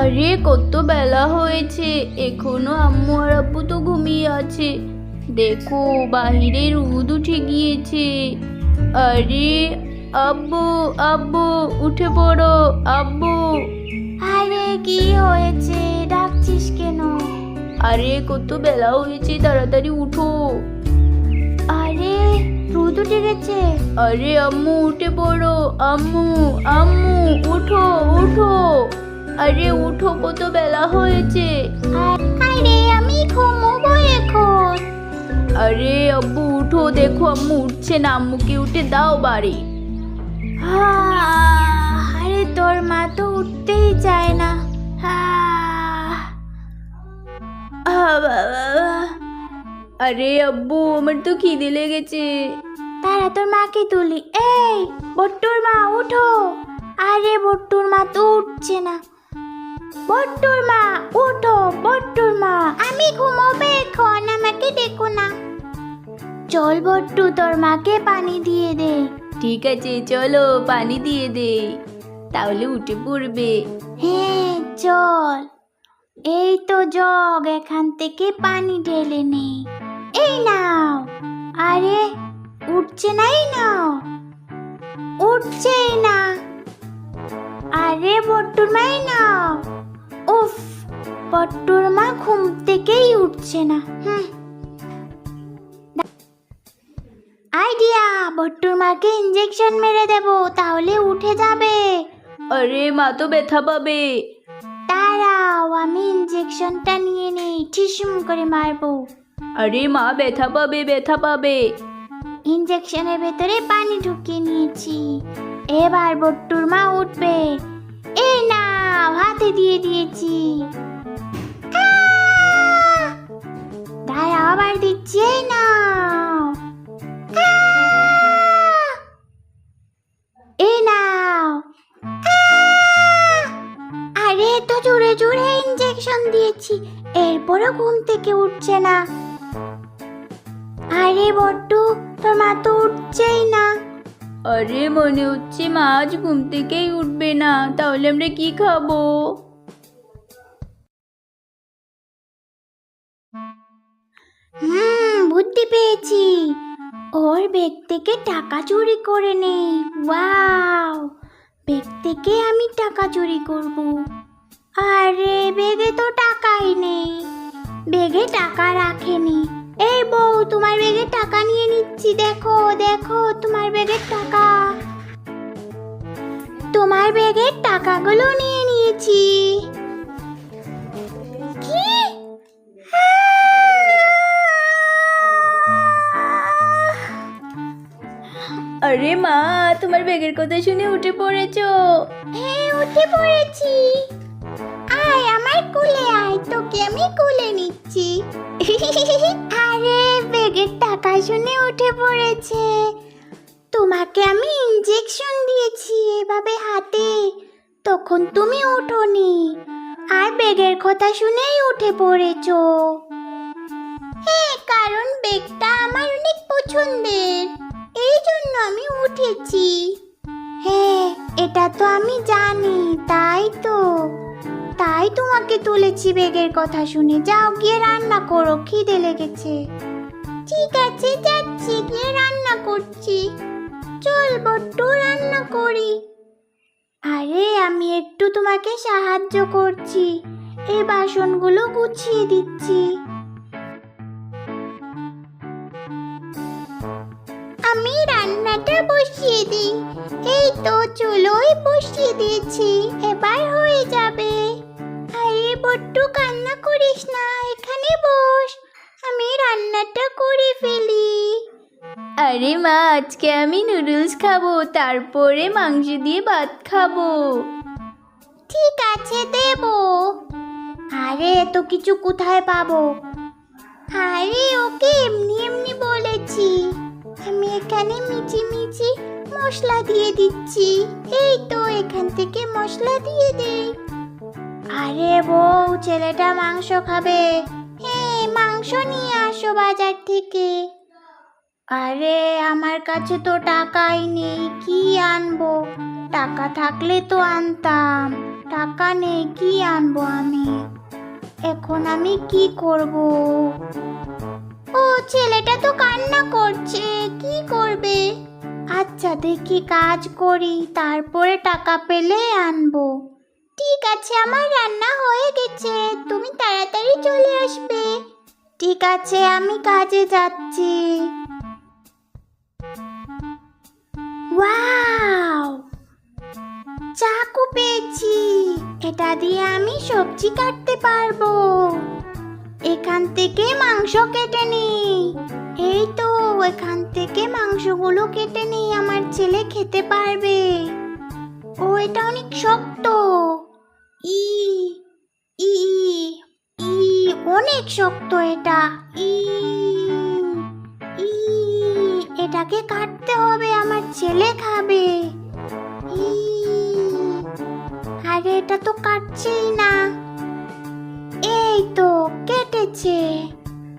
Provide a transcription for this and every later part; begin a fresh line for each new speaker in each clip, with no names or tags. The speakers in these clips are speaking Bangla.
আরে কত বেলা হয়েছে। এখনও আম্মু আর আব্বু তো ঘুমিয়ে আছে। দেখো বাহিরে রোদ উঠে গিয়েছে। আরে আব্বু আব্বু উঠে পড়ো আব্বু।
আরে কি হয়েছে? ডাকছিস কেন?
আরে কত বেলা হয়েছে তাড়াতাড়ি উঠো।
আরে রোদ উঠে গেছে।
আরে আম্মু উঠে পড়ো। আম্মু আম্মু উঠো উঠো। আরে উঠো কত বেলা হয়েছে।
আরে আমি ঘুমোবো এখন।
আরে আব্বু উঠো দেখো আম্মু উঠছে না। আম্মুকে উঠে দাও বাড়ি।
আরে তোর মা তো উঠতেই চায় না।
আরে আব্বু আমার তো খিদে লেগেছে।
তারা তোর মাকে তুলি। এই বট্টুর মা উঠো। আরে বট্টুর মা তো উঠছে না। বট্টুর মা উঠো বট্টুর মা। আমি ঘুমোবে এখন আমাকে ডেকো না। চল বট্টু তোর মাকে পানি দিয়ে দে।
ঠিক আছে চলো পানি দিয়ে দে। তাহলে উঠে পড়বে।
হ্যাঁ চল। এই তো জগ এখান থেকে পানি ঢেলে নে। এই নাও। আরে উঠছে না নাও। উঠছেই না। আরে বট্টুর মাই না। উফ বট্টুর মা ঘুম থেকেই উঠছে না। হুম। আইডিয়া বট্টুর মাকে ইঞ্জেকশন মেরে দেবো তাহলে উঠে যাবে।
আরে মা তো ব্যথা পাবে।
দাঁড়াও আমি ইঞ্জেকশনটা নিয়ে নেই ঠিসুম করে মারবো।
আরে মা ব্যথা পাবে ব্যথা পাবে।
ইঞ্জেকশনের ভেতরে পানি ঢুকিয়ে নিয়েছি। এবার বট্টুর মা উঠবে। এই নাও, হাতে দিয়ে দিয়েছি। আহ! আবার দিচ্ছি, এই নাও! এই নাও। আরে, এত জোরে জোরে ইঞ্জেকশন দিয়েছি, এরপরও ঘুম থেকে উঠছে না। আরে বট্টু তোর মা তো উঠছেই না।
আরে মনে হচ্ছে মা আজ ঘুম থেকেই উঠবে না, তাহলে আমরা কি খাব?
হুম বুদ্ধি পেয়েছি ওর ব্যাগ থেকে টাকা চুরি করে নে। ওয়াও ব্যাগ থেকে আমি টাকা চুরি করব। আরে ব্যাগে তো টাকাই নেই। ব্যাগে টাকা রাখেনি। এই বউ তোমার ব্যাগে টাকা নিয়ে নিচ্ছি। দেখো দেখো তোমার ব্যাগের টাকা। তোমার ব্যাগের টাকাগুলো নিয়ে নিয়েছি।
আরে মা তোমার ব্যাগের কথা শুনে উঠে পড়েছো?
হ্যাঁ উঠে পড়েছি। আয় আমার কোলে আয় তোকে আমি কোলে নিচ্ছি। শুনে উঠে পড়েছে। তোমাকে আমি ইঞ্জেকশন দিয়েছি এভাবে হাতে। তখন তুমি ওঠোনি আর ব্যাগের কথা শুনেই উঠে পড়েছো। হ্যাঁ কারণ বেগটা আমার অনেক পছন্দের। এই জন্য আমি উঠেছি। হ্যাঁ এটা তো আমি জানি, তাই তো। তাই তোমাকে তুলেছি বেগের কথা শুনে। যাও গিয়ে রান্না করো, খিদে লেগেছে। ঠিক আছে, যাচ্ছি, গিয়ে রান্না করছি। চল বড্ড রান্না করি। আরে, আমি একটু তোমাকে সাহায্য করছি। এই বাসনগুলো গুছিয়ে দিচ্ছি। আমি রান্নাটা বসিয়ে দিই। এই তো চুলোই বসিয়ে দিয়েছি। এবার হয়ে যাবে। আরে, বট্টু, কান্না করিস না, এখানে বস। আমি রান্নাটা করে ফেলি।
আরে মা, আজকে আমি নুডলস খাব, তারপরে মাংস দিয়ে ভাত খাব।
ঠিক আছে, দেব। আরে, এত কিছু কোথায় পাবো? আরে, ওকে এমনি এমনি বলেছি। আমি এখানে মিচি মিচি মশলা দিয়ে দিচ্ছি। এই তো, এখান থেকে মশলা দিয়ে দেই। আরে বউ, ছেলেটা মাংস খাবে। মাংস নিয়ে আসো বাজার থেকে। আরে, আমার কাছে তো টাকাই নেই, কি আনব? টাকা থাকলে তো আনতাম, টাকা নেই, কি আনব আমি? এখন আমি কি করব? ও, ছেলেটা তো কান্না করছে, কি করবে? আচ্ছা দেখি কাজ করি, তারপরে টাকা পেলে আনব। ঠিক আছে, আমার রান্না হয়ে গেছে, তুমি তাড়াতাড়ি চলে আসবে। ঠিক আছে, আমি কাজে যাচ্ছি। ওয়াও! চাকু পেয়েছি। এটা দিয়ে আমি সবজি কাটতে পারব। এখান থেকে মাংস কেটে নিই। এই তো, এখান থেকে মাংসগুলো কেটে নিই, আমার ছেলে খেতে পারবে। ও, এটা অনেক শক্ত। ই ই ই অনেক শক্ত এটা। ই এটাকে কাটতে হবে, আমার ছেলে খাবে। আরে এটা তো কাটছেই না। এই তো, কেটেছে।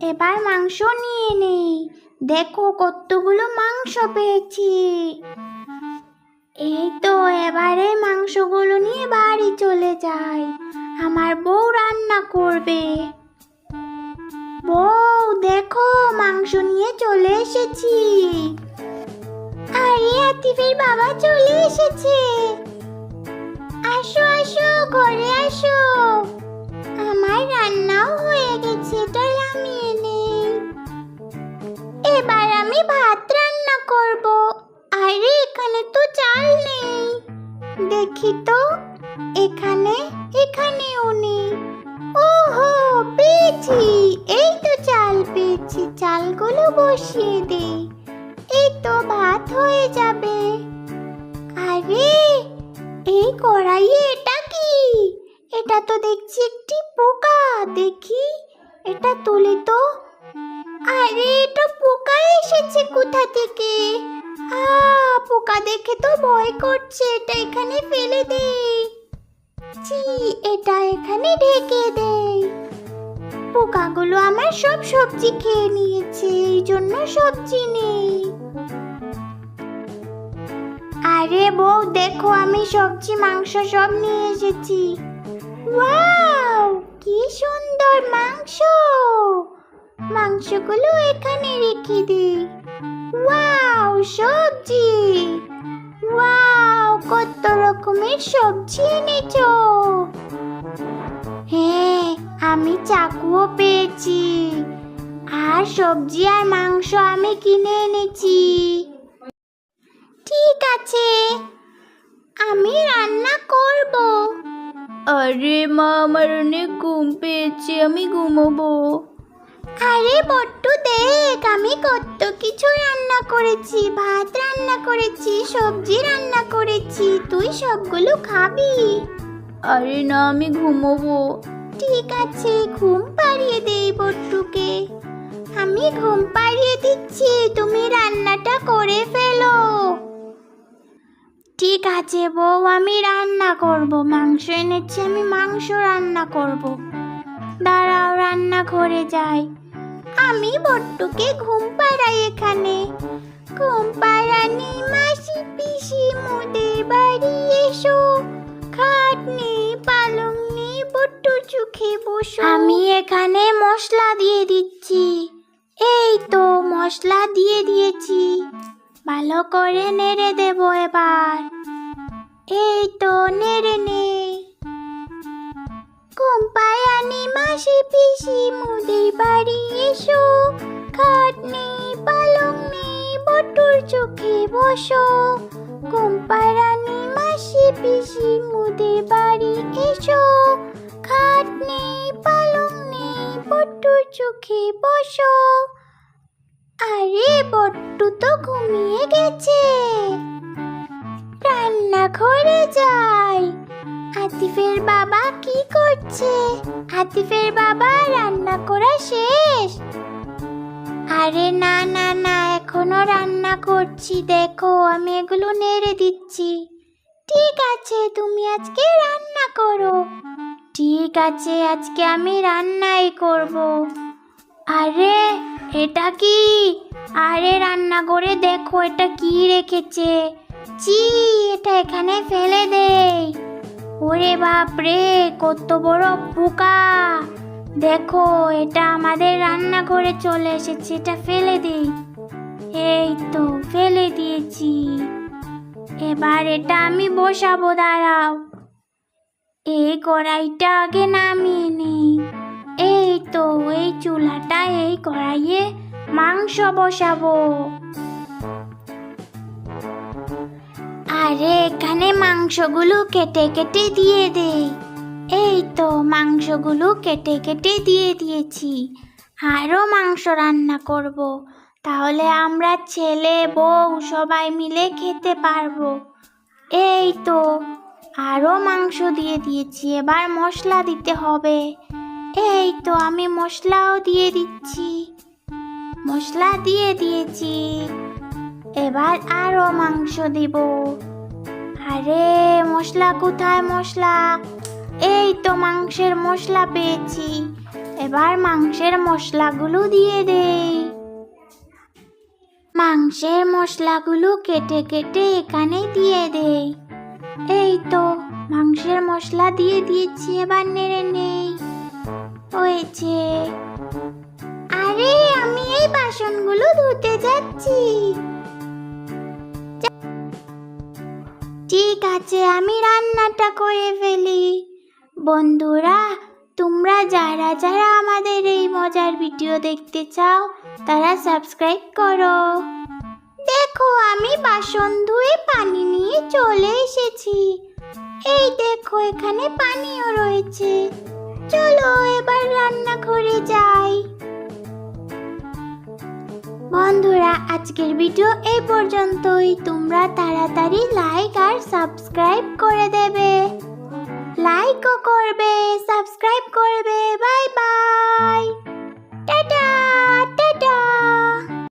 এবার মাংস নিয়ে নেই। দেখো কতগুলো মাংস পেয়েছি। এই তো, এবারে মাংসগুলো নিয়ে বাড়ি চলে যাই। আমার বউ রান্না করবে। বউ, দেখো, মাংস নিয়ে চলে এসেছি। আরে, আতিফের বাবা চলে এসেছে। আসো আসো, ঘরে আসো। আমার রান্নাও হয়ে গেছে এটা নামিয়ে নেই এবার আমি ভাত রান্না করব। আরে, এখানে তো চাল নেই। দেখি তো, এখানে এখানেও বসিয়ে দেই। এই তো ভাত হয়ে যাবে। আরে, এই কড়াইয়ে এটা কি? এটা তো দেখছি একটি পোকা, দেখি। এটা তুলে তো। আরে, এটা পোকা এসেছে কোথা থেকে? আ, পোকা দেখে তো ভয় করছে, এটা এখানে ফেলে দেই। ছি, এটা এখানে ঢেকে দেই। পোকাগুলো আমার সব সবজি খেয়ে নিয়েছে, এই জন্য সবজি নেই। আরে বউ, দেখো আমি সবজি, মাংস সব নিয়ে এসেছি। কি সুন্দর মাংস! মাংসগুলো এখানে রেখে দে। ওয়াও, সবজি! ওয়াও, কত রকমের সবজি এনেছো! আমি চাকুও পেয়েছি। আর সবজি আর মাংস আমি কিনে এনেছি। ঠিক আছে আমি রান্না করব।
আরে মা আমার অনেক ঘুম পেয়েছে আমি ঘুমোবো।
আরে বট্টু দেখ আমি কত কিছু রান্না করেছি। ভাত রান্না করেছি সবজি রান্না করেছি তুই সবগুলো খাবি।
আরে না আমি ঘুমোবো।
ঠিক আছে, ঘুম পাড়িয়ে দেই বট্টুকে আমি ঘুম পাড়িয়ে দিচ্ছি, তুমি রান্নাটা করে ফেলো। ঠিক আছে বউ, আমি রান্না করব। মাংস এনেছি, আমি মাংস রান্না করব। দাঁড়াও রান্না ঘরে যাই। আমি বট্টুকে ঘুম পাড়াই এখানে। ঘুম পাড়ানি মাসি চোখে বসো। আমি এখানে মশলা দিয়ে দিচ্ছি। এই তো মশলা দিয়ে দিয়েছি। ভালো করে নেড়ে দেব এবার। এই তো নেড়ে নে। কোম্পায় আনি মাসি পিসি, মোদের বাড়ি এসো। খাট নেই পালং নেই বটুর চোখে বসো। কোম্পায় রানী মাসি পিসি, মোদের বাড়ি এসো। খাট নেই, পালং নেই বটুর চোখে বসো। আরে, বট্টু তো ঘুমিয়ে গেছে। রান্নাঘরে যাই। আতিফের বাবা কি করছে? আতিফের বাবা রান্না করা শেষ। আরে, না না না, এখনও রান্না করছি। দেখো, আমি এগুলো নেড়ে দিচ্ছি। ঠিক আছে, তুমি আজকে রান্না করো। ঠিক আছে, আজকে আমি রান্নাই করব। আরে, এটা কি? আরে, রান্না করে দেখো, এটা কি রেখেছে? চি এটা এখানে ফেলে দেই ওরে বাপ রে, কত বড় পোকা দেখো, এটা আমাদের রান্নাঘরে চলে এসেছে, এটা ফেলে দিই এই তো, ফেলে দিয়েছি। এবার এটা আমি বসাবো, দাঁড়াও। এই কড়াইটা আগে নামিয়ে নিই। এই তো, এই চুলাটা, এই কড়াইয়ে মাংস বসাবো। আরে, এখানে মাংসগুলো কেটে কেটে দিয়ে দেই। এই তো, মাংসগুলো কেটে কেটে দিয়ে দিয়েছি। আরও মাংস রান্না করব। তাহলে আমরা ছেলে, বউ সবাই মিলে খেতে পারব। এই তো আরও মাংস দিয়ে দিয়েছি, এবার মশলা দিতে হবে। এই তো আমি মশলাও দিয়ে দিচ্ছি। মশলা দিয়ে দিয়েছি। এবার আরও মাংস দিব। আরে, মশলা কোথায় মশলা? এই তো মাংসের মশলা পেয়েছি। এবার মাংসের মশলাগুলো দিয়ে দেই। মাংসের মশলাগুলো কেটে কেটে এখানে দিয়ে দেই। এই তো, মাংসের মশলা দিয়ে দিয়েছি, এবার নেড়ে নেই। হয়েছে। আরে, আমি এই বাসনগুলো ধুতে যাচ্ছি। ঠিক আছে, আমি রান্নাটা করে ফেলি। বন্ধুরা, তোমরা যারা যারা আমাদের এই মজার ভিডিও দেখতে চাও, তারা সাবস্ক্রাইব করো। দেখো, আমি বাসন ধুয়ে পানি নিয়ে চলে এসেছি। এই দেখো, এখানে পানিও রয়েছে। চলো এবার রান্না করে যাই। বন্ধুরা, আজকের ভিডিও এই পর্যন্তই। তোমরা তাড়াতাড়ি লাইক আর সাবস্ক্রাইব করে দেবে। লাইকও করবে সাবস্ক্রাইব করবে। Bye bye